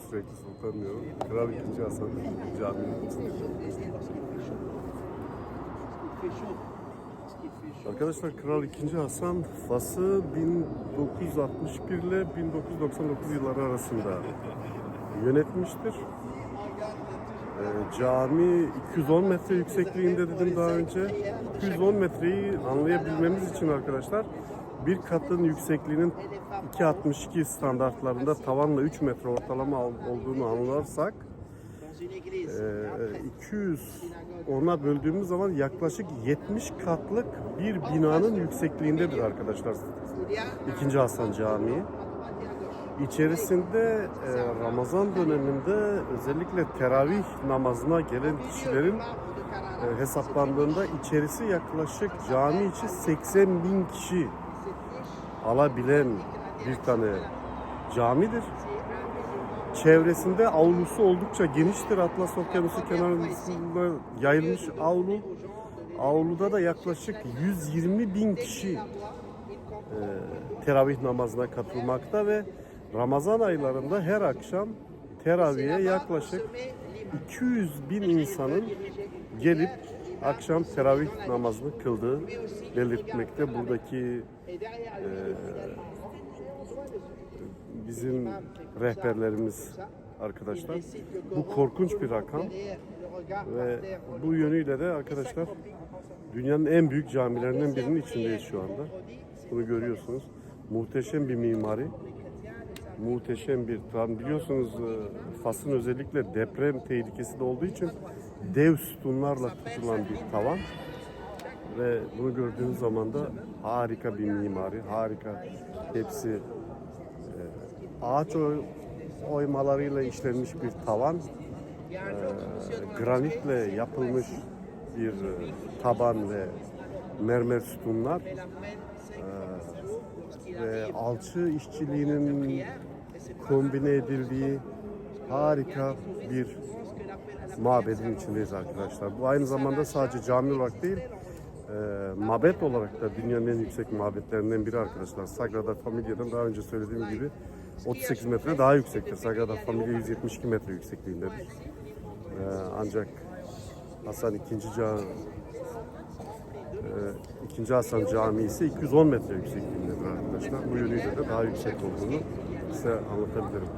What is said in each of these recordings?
sürekli sultanmıyorum. Kral 2. Hasan Camii'nin. Arkadaşlar Kral 2. Hasan Fas'ı 1961 ile 1999 yılları arasında yönetmiştir. Ee, cami 210 metre yüksekliğinde dedim daha önce. 210 metreyi anlayabilmemiz için arkadaşlar bir katın yüksekliğinin 2.62 standartlarında tavanla 3 metre ortalama al- olduğunu anlarsak ee, 200 ona böldüğümüz zaman yaklaşık 70 katlık bir binanın yüksekliğindedir arkadaşlar. İkinci Hasan Camii. İçerisinde e, Ramazan döneminde özellikle teravih namazına gelen kişilerin e, hesaplandığında içerisi yaklaşık cami içi 80 bin kişi alabilen bir tane camidir. Çevresinde avlusu oldukça geniştir. Atlas Okyanusu kenarında yayılmış avlu. Avluda da yaklaşık 120 bin kişi e, teravih namazına katılmakta ve Ramazan aylarında her akşam teravihe yaklaşık 200 bin insanın gelip akşam teravih namazını kıldığı belirtmekte. Buradaki e, bizim rehberlerimiz arkadaşlar. Bu korkunç bir rakam ve bu yönüyle de arkadaşlar dünyanın en büyük camilerinden birinin içindeyiz şu anda. Bunu görüyorsunuz. Muhteşem bir mimari. Muhteşem bir tam biliyorsunuz e, Fas'ın özellikle deprem tehlikesi de olduğu için dev sütunlarla tutulan bir tavan. Ve bunu gördüğünüz zaman da harika bir mimari, harika hepsi e, ağaç oy- oymalarıyla işlenmiş bir tavan, e, granitle yapılmış bir taban ve mermer sütunlar ve alçı işçiliğinin kombine edildiği harika bir mabedin içindeyiz arkadaşlar. Bu aynı zamanda sadece cami olarak değil, e, mabet olarak da dünyanın en yüksek mabetlerinden biri arkadaşlar. Sagrada Familia'dan daha önce söylediğim gibi 38 metre daha yüksektir. Sagrada Familia 172 metre yüksekliğindedir. E, ancak Hasan II. Ca e, 2. Hasan Camii ise 210 metre yüksekliğindedir arkadaşlar. Bu yönüyle de daha yüksek olduğunu size anlatabilirim.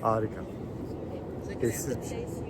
Harika. Eşsiz bir şey.